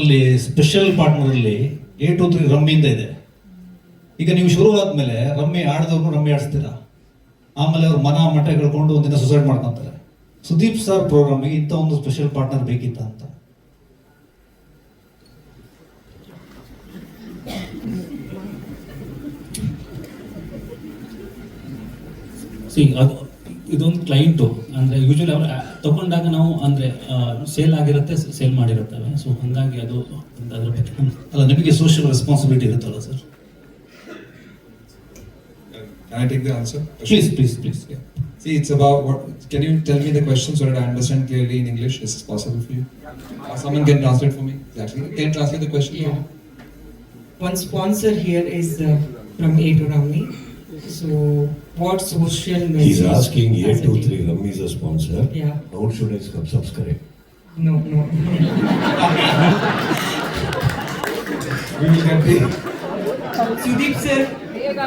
ಅದರಲ್ಲಿ ಸ್ಪೆಷಲ್ ಪಾರ್ಟ್ನರಲ್ಲಿ A two three ರಮ್ಮಿಯಿಂದ ಇದೆ. ಈಗ ನೀವು ಶುರು ಆದ್ಮೇಲೆ ರಮ್ಮಿ ಆಡಿದವ್ರನ್ನು ರಮ್ಮಿ ಆಡಿಸ್ತೀರಾ? ಆಮೇಲೆ ಅವ್ರು ಮನ ಮಠ ಕಳ್ಕೊಂಡು ಒಂದಿನ ಸುಸೈಡ್ ಮಾಡ್ಕೊಂತಾರೆ. ಸುದೀಪ್ ಸರ್ ಪ್ರೋಗ್ರಾಮಿಗೆ ಇಂಥ ಒಂದು ಸ್ಪೆಷಲ್ ಪಾರ್ಟ್ನರ್ ಬೇಕಿತ್ತ ಅಂತ. ಅದು ಇದೊಂದು ಕ್ಲೈಂಟು ಅಂದರೆ ಯೂಶಲಿ ಅವ್ರು ತಗೊಂಡಾಗ ನಾವು ಅಂದರೆ ಸೇಲ್ ಆಗಿರುತ್ತೆ ಸೇಲ್ ಮಾಡಿರುತ್ತವೆ ಸೊ ಹಾಗಾಗಿ ಅದು ಅದ್ರ ಬಗ್ಗೆ ನಮ್ಗೆ ಅಲ್ಲ ನಿಮಗೆ ಸೋಷಿಯಲ್ ರೆಸ್ಪಾನ್ಸಿಬಿಲಿಟಿ ಇರುತ್ತಲ್ಲ sir Can I take the answer? Please please please Yeah. See, it's about what. Can you tell me the question so that I understand clearly in English? Is this possible for you? Or someone can translate for me. Exactly. Can you translate the question? for Yeah. me? One sponsor here is uh, from A to Ramni. So, what social message? He's asking as a A23 team? Rummy is a sponsor. Yeah. How should I sub- subscribe? No, no. We will get the. Sudeep sir,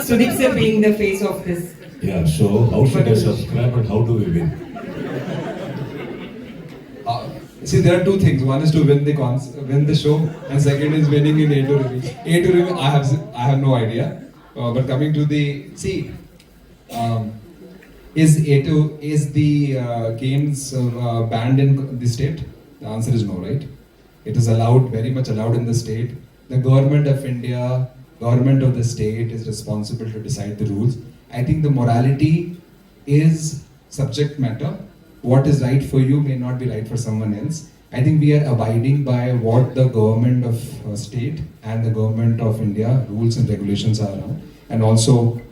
Sudeep sir being the face of this. Yeah, so how should I subscribe and how do we win? Uh, see, there are two things. One is to win the cons, win the show, and second is winning in A to review. A to review, I have, z- I have no idea. Uh, but coming to the see, um, is A to is the uh, games uh, banned in the state? The answer is no, right? It is allowed, very much allowed in the state. The government of India, government of the state is responsible to decide the rules. I think the morality is subject matter. What is right for you may not be right for someone else. I think we are abiding by what the government of uh, state and the government of India rules and regulations are now, and also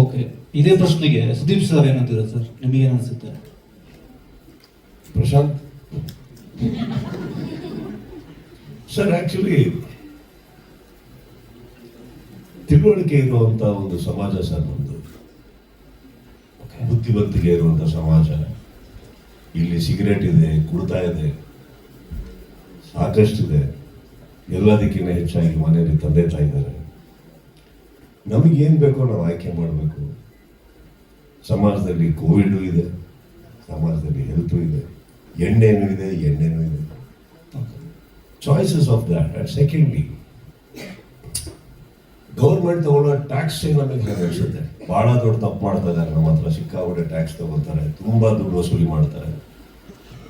Okay ಇದೇ ಪ್ರಶ್ನೆಗೆ Sudeep sir ಏನಂತೀರ sir ನಿಮಗೆ ಅನಿಸುತ್ತೆ? Prashant? Sir actually ತಿಳುವಳಿಕೆ ಇರುವಂತ ಒಂದು ಸಮಾಜ sir ನಮ್ದು. ಬುದ್ಧಿವಂತಿಕೆ ಇರುವಂತ ಸಮಾಜ. ಇಲ್ಲಿ ಸಿಗರೇಟ್ ಇದೆ ಕುಡ್ತಾ ಇದೆ ಸಾಕಷ್ಟಿದೆ. ಎಲ್ಲದಕ್ಕಿಂತ ಹೆಚ್ಚಾಗಿ ಮನೆಯಲ್ಲಿ ತಂದೆ ತಾಯಿ ಇದ್ದಾರೆ ನಮಗೇನು ಬೇಕೋ ನಾವು ಆಯ್ಕೆ ಮಾಡಬೇಕು. ಸಮಾಜದಲ್ಲಿ ಕೋವಿಡ್ ಇದೆ, ಸಮಾಜದಲ್ಲಿ ಹೆಲ್ತು ಇದೆ, ಎಣ್ಣೆನೂ ಇದೆ ಎಣ್ಣೆನೂ ಇದೆ. Choices of that and secondly government ತಗೊಳ್ಳೋ ಟ್ಯಾಕ್ಸ್ ನಮಗೆ ಅನಿಸುತ್ತೆ ಬಹಳ ದೊಡ್ಡ ತಪ್ಪು ಮಾಡ್ತಾ ಇದ್ದಾರೆ ನಮ್ಮ ಹತ್ರ ಸಿಕ್ಕಾಪಟ್ಟೆ ಟ್ಯಾಕ್ಸ್ ತಗೋತಾರೆ ತುಂಬಾ ದುಡ್ಡು ವಸೂಲಿ ಮಾಡ್ತಾರೆ.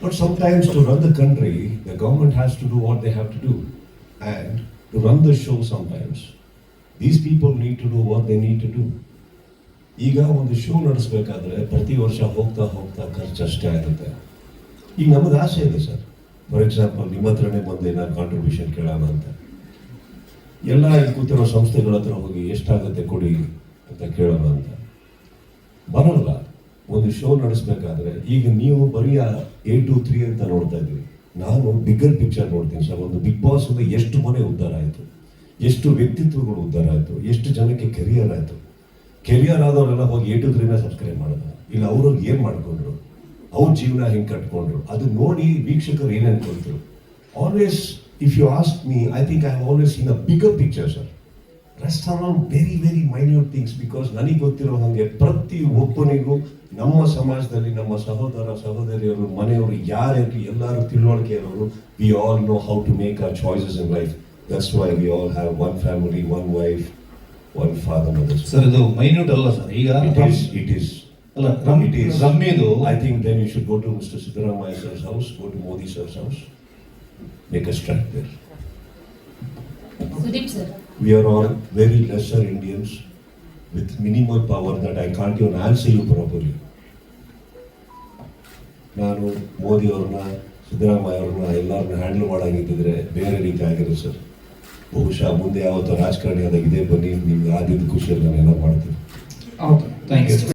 But some times to run the country the government has to do what they have to do and to run the show sometimes these people need to do what they need to do ಈಗ ಒಂದು show ನಡೆಸಬೇಕಾದ್ರೆ ಪ್ರತಿ ವರ್ಷ ಹೋಗ್ತಾ ಹೋಗ್ತಾ ಖರ್ಚು ಅಷ್ಟೇ ಆಗುತ್ತೆ. ಈಗ ನಮ್ಮದು ಆಸೆ ಇದೆ ಸರ್. ಫಾರ್ ಎಕ್ಸಾಂಪಲ್ ನಿಮ್ಮ ಹತ್ರನೇ ಬಂದು ಏನಾದ್ರು ಕಾಂಟ್ರಿಬ್ಯೂಷನ್ ಕೇಳೋಣ ಅಂತ. ಎಲ್ಲ ಇಲ್ಲಿ ಕೂತಿರೋ ಸಂಸ್ಥೆಗಳ ಹತ್ರ ಹೋಗಿ ಎಷ್ಟಾಗುತ್ತೆ ಕೊಡಿ ಅಂತ ಕೇಳೋಣ ಅಂತ. ಬರಲ್ಲ. ಒಂದು ಶೋ ನಡೆಸಬೇಕಾದ್ರೆ ಈಗ ನೀವು ಬರೀ ಎ ಟು ತ್ರೀ ಅಂತ ನೋಡ್ತಾ ಇದ್ದೀವಿ ನಾನು ಬಿಗ್ಗರ್ ಪಿಕ್ಚರ್ ನೋಡ್ತೀನಿ ಸರ್. ಒಂದು ಬಿಗ್ ಬಾಸ್ ಅಂದ್ರೆ ಎಷ್ಟು ಮನೆ ಉದ್ಧಾರ ಆಯಿತು. ಎಷ್ಟು ವ್ಯಕ್ತಿತ್ವಗಳು ಉದ್ಧಾರ ಆಯಿತು, ಎಷ್ಟು ಜನಕ್ಕೆ ಕೆರಿಯರ್ ಆಯಿತು. ಕೆರಿಯರ್ ಆದವರೆಲ್ಲ ಹೋಗಿ ಏಟು ಟು ತ್ರೀನ ಸಬ್ಸ್ಕ್ರೈಬ್ ಮಾಡಿದ ಇಲ್ಲ ಅವರು ಏನು ಮಾಡ್ಕೊಂಡ್ರು? ಅವ್ರ ಜೀವನ ಹೆಂಗೆ ಕಟ್ಕೊಂಡ್ರು? ಅದು ನೋಡಿ ವೀಕ್ಷಕರು ಏನು ಅನ್ಕೊಳ್ತರು always if you ask me I think I always in a bigger picture sir rest all very very minute things because ನನಗೆ ಗೊತ್ತಿರೋ ಹಾಗೆ ಪ್ರತಿ ಒಬ್ಬನಿಗೂ ನಮ್ಮ ಸಮಾಜದಲ್ಲಿ ನಮ್ಮ ಸಹೋದರ, ಸಹೋದರಿಯರು, ಮನೆಯವರು ಯಾರ್ಯಾರು ಎಲ್ಲರೂ ತಿಳುವಳಿಕೆ ಇರೋರು we all know how to make a choices in life that's why we all have one family one wife one father mother sir ಇದು ಮೈನ್ಯೂಟ್ ಅಲ್ಲ ಸರ್ ಈಗ ಇಟ್ ಈಸ್ ಇಟ್ ಈಸ್ ಅಲ್ಲ ರಮ್ It is. ರಮ್ಮಿದು I think then you should go to Mr. Siddaramaya sir's house, go to Modi sir's house, make a strike there. Sudeep sir We are all very lesser Indians with minimal power that I can't even answer you properly. ನಾನು ಮೋದಿ ಅವ್ರನ್ನ ಸಿದ್ದರಾಮಯ್ಯ ಅವ್ರನ್ನ ಎಲ್ಲರನ್ನ handle ಮಾಡಾಗಿದ್ದಿದ್ರೆ ಬೇರೆ ರೀತಿ ಆಗಿರೋ sir ಬಹುಶಃ ಮುಂದೆ ಯಾವತ್ತು ರಾಜಕಾರಣಿ ಆದಾಗ ಇದೇ ಬನ್ನಿ ನಿಮ್ಗೆ ಆದಿದ್ದು ಖುಷಿಯಲ್ಲಿ ನಾನು ಏನೋ ಮಾಡ್ತೀನಿ.